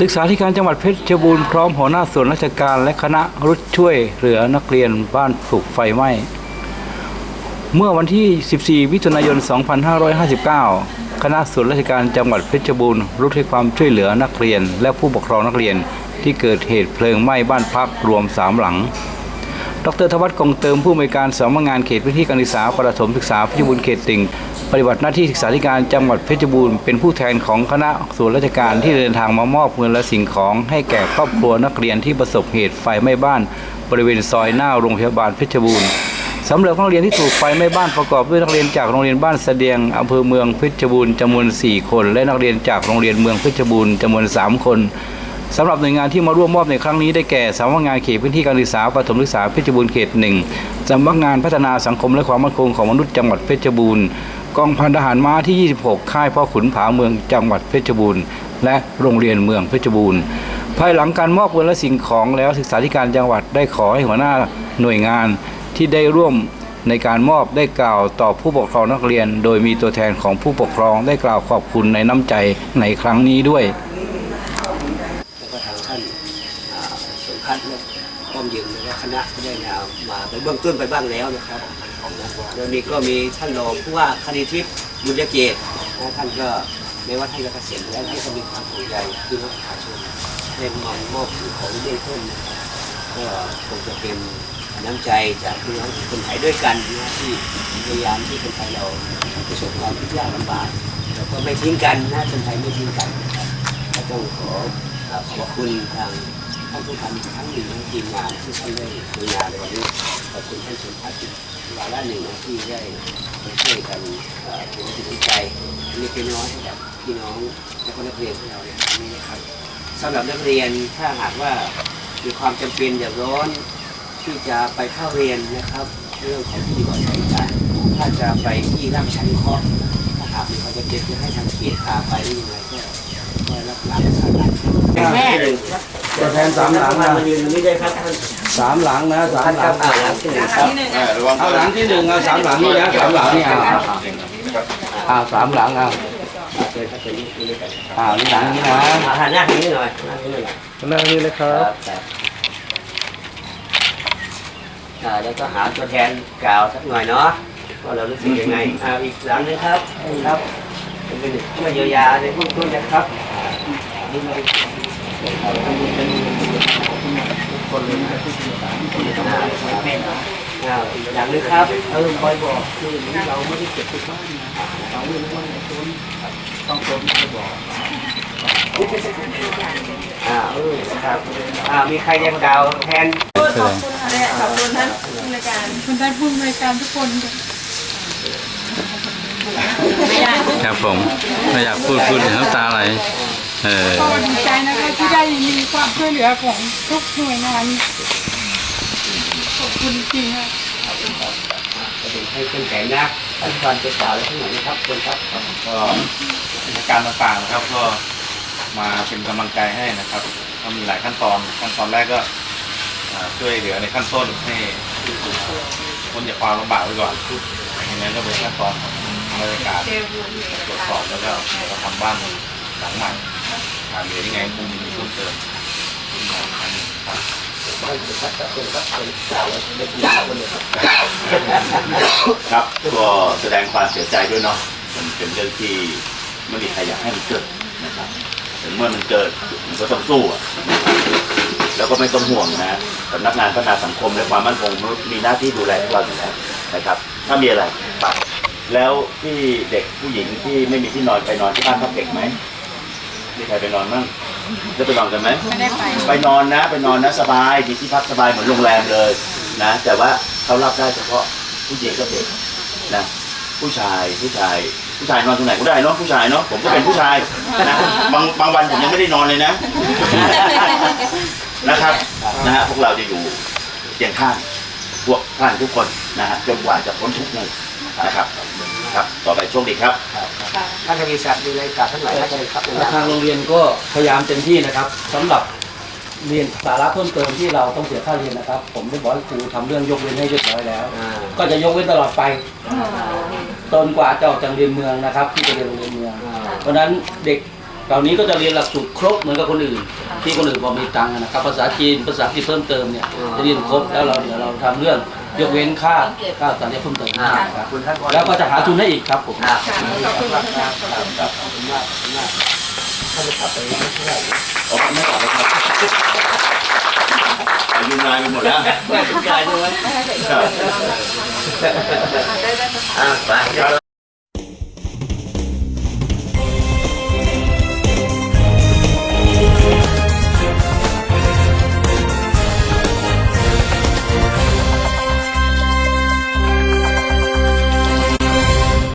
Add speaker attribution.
Speaker 1: ศึกษาธิการจังหวัดเพชรบูรณ์พร้อมหัวหน้าส่วนราชการและคณะรุดช่วยเหลือนักเรียนบ้านถูกไฟไหม้เมื่อวันที่ 14มิถุนายน 2559 คณะส่วนราชการจังหวัดเพชรบูรณ์รุดให้ความช่วยเหลือนักเรียน และผู้ปกครองนักเรียนที่เกิดเหตุเพลิงไหม้บ้านพักรวม 3 หลัง ดรธวัฒน์กองเติมผู้อำนวยการสำนักงานเขตพื้นที่การศึกษาประถมศึกษาเพชรบูรณ์เขตติ่ง ปฏิบัติหน้าที่ศึกษาธิการจังหวัดเพชรบูรณ์เป็นผู้แทนของคณะส่วนราชการที่เดินทางมามอบเงินและสิ่งของให้แก่ครอบครัวนักเรียนที่ประสบเหตุไฟไหม้บ้าน บริเวณซอยหน้าโรงพยาบาลเพชรบูรณ์สำหรับนักเรียนที่ถูกไฟไหม้บ้านประกอบด้วยนักเรียนจากโรงเรียนบ้านเสดียงอำเภอเมืองเพชรบูรณ์จำนวน 4 คน และนักเรียนจากโรงเรียนเมืองเพชรบูรณ์จำนวน 3 คนสำหรับหน่วยงานที่มาร่วมมอบในครั้งนี้ได้แก่สำนักงานเขตพื้นที่การศึกษาประถมศึกษาเพชรบูรณ์เขตหนึ่งสำนักงานพัฒนาสังคมและความมั่นคงของมนุษย์จังหวัดเพชรบูรณ์ กองพันทหารม้าที่ 26 ค่ายพ่อขุนผาเมืองจังหวัดเพชรบูรณ์และโรงเรียนเมืองเพชรบูรณ์ ภายหลังการมอบเงินและสิ่งของแล้วศึกษาธิการจังหวัดได้ขอให้หัวหน้าหน่วยงานที่ได้ร่วมในการมอบได้กล่าวต่อผู้ปกครองนักเรียน โดยมีตัวแทนของผู้ปกครองได้กล่าวขอบคุณในน้ำใจในครั้งนี้ด้วย
Speaker 2: แล้วก็ทางท่านสมพัฒน์ มยิงและคณะก็ได้นำมาไปเบื้องต้นไปบ้างแล้วนะครับแล้วนี้ก็มีท่านรองผู้ว่าคณิทิพย์บุญยเกตนะท่านก็แม้ว่าท่านจะเกษียณแล้วท่านก็มีความห่วงใยพี่น้องประชาชนได้มามอบสิ่งของเบื้องต้นก็คงจะเป็นน้ำใจจากพี่น้องคนไทยด้วยกันนะที่พยายามที่คนไทยเราประสบความทุกข์ยากลำบากแล้วก็ไม่ทิ้งกันนะคนไทยไม่ทิ้งกันนะครับก็ต้องขอเอ่อขอบคุณทาง ท่านผู้ทำอีกครั้งหนึ่งทั้งทีมงานที่ท่านได้ทำงานในวันนี้ขอบคุณท่านสมพัฒน์วาระหนึ่งนะที่ได้มาช่วยกันเอ่อถึงจิตวิจัยเล็กน้อยให้กับพี่น้องและก็นักเรียนของเราในครั้งนี้นะครับสำหรับนักเรียนถ้าหากว่ามีความจำเป็นอย่างร้อนที่จะไปเข้าเรียนนะครับ เรื่องของที่ก่อใช้การถ้าจะไปที่ร่างชันเคราะห์ถ้าหากมีความจำเป็นจะให้ทางเขตพาไปหรือยังไงก็คอยรับหลังสารัแม่เลยครับ
Speaker 1: ตัวแทนสามหลังนะ
Speaker 2: มายืนตรงนี้ได้ครับท่าน
Speaker 1: สามหลังนะสาม
Speaker 2: ท่าน
Speaker 1: ห
Speaker 2: ค
Speaker 1: ลั
Speaker 2: รั
Speaker 1: ง
Speaker 2: บอ่าหลังที่หนึ่งครับ
Speaker 1: เอาหลังที่หนึ่งเอาสามหลังนี่นะสามหลังนี่เอาเอาสามหลังเอา
Speaker 2: เชิญครับเชิญนี่ด้วยกัน
Speaker 1: เอานี่หลังนี้นะ
Speaker 2: อ่าหันหน้าทางนี้หน่อยหน้าทางนี้หน่อย
Speaker 1: หน้านี้เลยค
Speaker 2: ค
Speaker 1: รั
Speaker 2: รั
Speaker 1: บบ
Speaker 2: ครับอ่าแล้วก็หาตัวแทนกล่าวสักหน่อยเนาะว่าเรารู้สึกยังไงอ่าอีกหลังนึงครับครับเป็นช่วยเยียวยาในเบื้องต้นนะครับอ่านี่ไม่ คนเลยนะอ่าอ่าอีกหลังนึงครับเออคอยบอกคือเราไม่ได้เก็บที่บ้านนะเราไม่รู้ว่าในต้นต้องต้นคอยบอกอ่าเออครับอ่ามีใครยังกาวแทน
Speaker 3: ขอบคุณค่ะขอบคุณท่านผู้ในวยการคุณท่านผู้ในวยการทุกคนไม่ได้
Speaker 1: ครับผมไม่อยากพูดพูดเห็นน้ำตาไหลเออ
Speaker 3: มีความช่วยเหลือของทุกหน่วยงานขอบคุณจริงๆค่ะ
Speaker 2: ให้เข้มแข็งนะท่านควรจะกล่าวอะไรทั้งหมดนะครับคนครับ
Speaker 4: ก็กิจการต่างๆนะครับก็มาเป็นกำลังใจให้นะครับก็มีหลายขั้นตอนขั้นตอนแรกก็ช่วยเหลือในขั้นต้นให้พ้นจากความลำบากไว้ก่อนอย่างนั้นก็เป็นขั้นตอนของราชการตรวจสอบแล้วก็ทำบ้านหลังใหม่ หาเลือยังไงคงมีเพิ่มเติมครับก็แสดงความเสียใจด้วยเนาะมันเป็นเรื่องที่ไม่มีใครอยากให้มันเกิดนะครับถึงเมื่อมันเกิดมันก็ต้องสู้อะแล้วก็ไม่ต้องห่วงนะสำนักงานพัฒนาสังคมและความมั่นคงมีหน้าที่ดูแลพวกเราอยู่แล้วนะครับ ถ้ามีอะไรปัดแล้วที่เด็กผู้หญิงที่ไม่มีที่นอนไปนอนที่บ้านพักเด็กไหม มีใครไปนอนบ้างจะไปนอนกันไหม
Speaker 3: ไม่ได้ไป
Speaker 4: ไปนอนนะ ไปนอนนะสบายมีที่พักสบายเหมือนโรงแรมเลยนะ แต่ว่าเขารับได้เฉพาะผู้หญิงกับเด็กนะ ผู้ชายผู้ชายผู้ชายนอนตรงไหนก็ได้เนาะผู้ชายเนาะผมก็เป็นผู้ชายนะบางบางวันผมยังไม่ได้นอนเลยนะ นะครับนะฮะพวกเราจะอยู่เคียงข้างพวกท่านทุกคนนะฮะจนกว่าจะพ้นทุกข์เลยนะครับ ครับ ต่อไปโชคดีครับ
Speaker 2: ท่านทวีศักดิ์มีอะไรกล่าวท่านหน่อยท่านเลยครับ
Speaker 5: ทางโรงเรียนก็พยายามเต็มที่นะครับสำหรับเรียนสาระเพิ่มเติมที่เราต้องเสียค่าเรียนนะครับ ผมได้บอกให้ครูทำเรื่องยกเว้นให้เรียบร้อยแล้ว
Speaker 2: อ่า
Speaker 5: ก็จะยกเว้นตลอดไปจนกว่าจะออกจากเรียนเมืองนะครับ ที่จะเรียนโรงเรียนเมือง
Speaker 2: อ่า
Speaker 5: เพราะฉะนั้นเด็กคราวนี้ก็จะเรียนหลักสูตรครบเหมือนกับคนอื่น ที่คนอื่นพอมีตังค์นะครับ ภาษาจีนภาษาที่เพิ่มเติมเนี่ยจะเรียนครบแล้วเราเดี๋ยวเราทำเรื่อง ยกเว้นค่าค่าตอนนี้เพิ่มเติมนะครับ
Speaker 2: คุณท่าน
Speaker 5: แล้วก็จะหาทุนให้อีกครับผม
Speaker 2: ครับ
Speaker 3: ขอบคุณค่ะ
Speaker 2: ครับขอบคุณมากขอบคุณมากท่านจะกลับไปไม่เท่าไหร่
Speaker 4: ออกไม่ออกครับอายุนายไปหมดแล้ว
Speaker 2: ไม่สนใจด้วย
Speaker 4: ครับ
Speaker 2: อ่าไป